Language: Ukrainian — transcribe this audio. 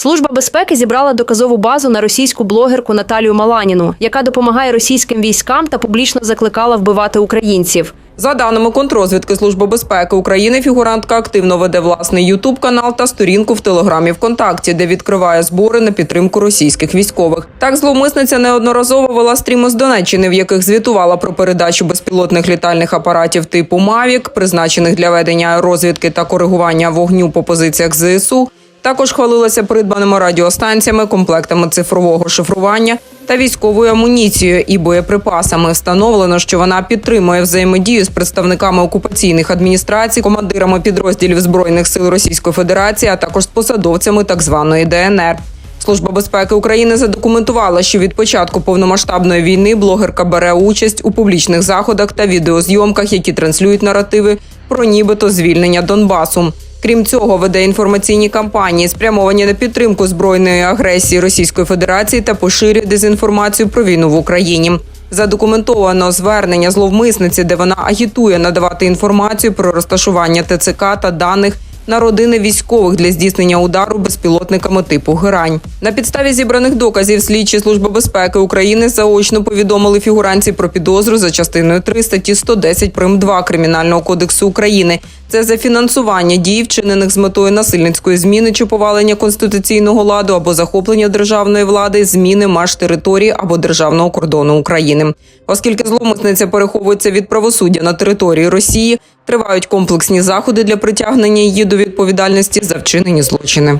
Служба безпеки зібрала доказову базу на російську блогерку Наталію Маланіну, яка допомагає російським військам та публічно закликала вбивати українців. За даними контрозвідки Служби безпеки України, фігурантка активно веде власний ютуб канал та сторінку в телеграмі ВКонтакті, де відкриває збори на підтримку російських військових. Так, зловмисниця неодноразово вела стріми з Донеччини, в яких звітувала про передачу безпілотних літальних апаратів типу Мавік, призначених для ведення розвідки та коригування вогню по позиціях ЗСУ. Також хвалилася придбаними радіостанціями, комплектами цифрового шифрування та військовою амуніцією і боєприпасами. Встановлено, що вона підтримує взаємодію з представниками окупаційних адміністрацій, командирами підрозділів збройних сил Російської Федерації, а також з посадовцями так званої ДНР. Служба безпеки України задокументувала, що від початку повномасштабної війни блогерка бере участь у публічних заходах та відеозйомках, які транслюють наративи про нібито звільнення Донбасу. Крім цього, веде інформаційні кампанії, спрямовані на підтримку збройної агресії Російської Федерації та поширює дезінформацію про війну в Україні. Задокументовано звернення зловмисниці, де вона агітує надавати інформацію про розташування ТЦК та даних на родини військових для здійснення удару безпілотниками типу Герань. На підставі зібраних доказів слідчі служби безпеки України заочно повідомили фігуранці про підозру за частиною 3 статті 110 прим. 2 Кримінального кодексу України. Це за фінансування дій, вчинених з метою насильницької зміни чи повалення конституційного ладу або захоплення державної влади, зміни меж території або державного кордону України. Оскільки зловмисниця переховується від правосуддя на території Росії, тривають комплексні заходи для притягнення її до відповідальності за вчинені злочини.